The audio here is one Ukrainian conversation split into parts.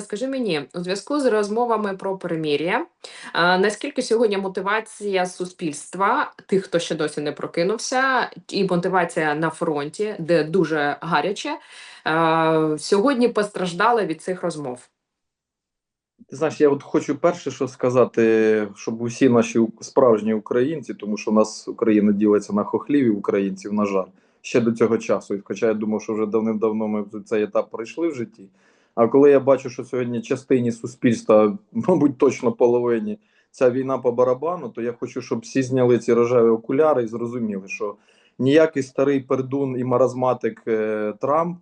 Скажи мені, у зв'язку з розмовами про перемир'я, а, наскільки сьогодні мотивація суспільства, тих, хто ще досі не прокинувся, і мотивація на фронті, де дуже гаряче, сьогодні постраждала від цих розмов? Знаєш, я от хочу перше, що сказати, щоб усі наші справжні українці, тому що у нас Україна ділиться на хохлів і українців, на жаль, ще до цього часу. Хоча я думав, що вже давним-давно ми цей етап пройшли в житті. А коли я бачу, що сьогодні частині суспільства, мабуть, точно половині, ця війна по барабану, то я хочу, щоб всі зняли ці рожеві окуляри і зрозуміли, що ніякий старий пердун і маразматик е, Трамп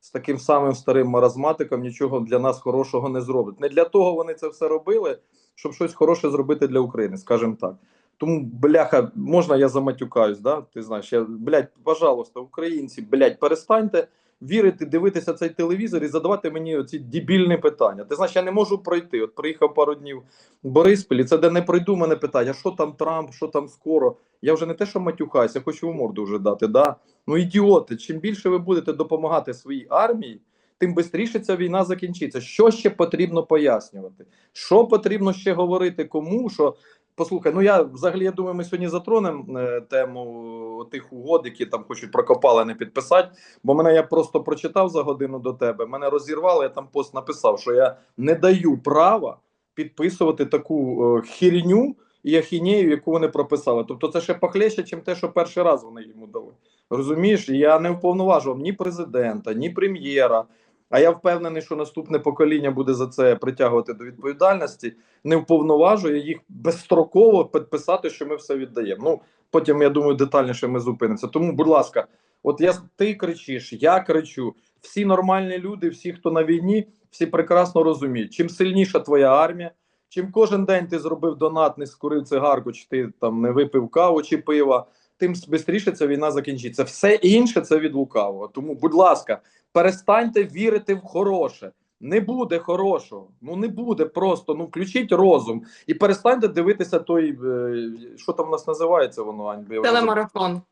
з таким самим старим маразматиком нічого для нас хорошого не зробить. Не для того вони це все робили, щоб щось хороше зробити для України, скажімо так. Тому, бляха, можна я заматюкаюсь, да? Ти знаєш, я, блядь, пожалуйста, українці, блядь, перестаньте вірити, дивитися цей телевізор і задавати мені оці дебільні питання. Ти знаєш, я не можу пройти. От приїхав пару днів в Бориспіль, і це де не пройду мене питання, що там Трамп, що там скоро. Я вже не те, що матюхаюсь, я хочу в морду вже дати. Да? Ну, ідіоти, чим більше ви будете допомагати своїй армії, тим швидше ця війна закінчиться. Що ще потрібно пояснювати? Що потрібно ще говорити кому? Що послухай, ну я взагалі я думаю, ми сьогодні затронемо е, тему тих угод, які там хочуть прокопали не підписати. Бо мене я просто прочитав за годину до тебе. Мене розірвали. Я там пост написав, що я не даю права підписувати таку е, хірню і ахінею, яку вони прописали. Тобто, це ще похлеще, чим те, що перший раз вони йому дали. Розумієш, я не вповноважував ні президента, ні прем'єра. А я впевнений, що наступне покоління буде за це притягувати до відповідальності. Не вповноважує їх безстроково підписати, що ми все віддаємо. Ну потім я думаю, детальніше ми зупинимося. Тому, будь ласка, от я ти кричиш, я кричу. Всі нормальні люди, всі, хто на війні, всі прекрасно розуміють. Чим сильніша твоя армія, чим кожен день ти зробив донат, не скурив цигарку, чи ти там не випив каву чи пива, тим швидше ця війна закінчиться. Все інше це від лукавого. Тому, будь ласка, перестаньте вірити в хороше. Не буде хорошого, ну не буде просто. Ну включіть розум і перестаньте дивитися той, е, що там у нас називається воно, Ань? Телемарафон.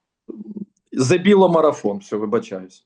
Забіло марафон. Все, вибачаюсь.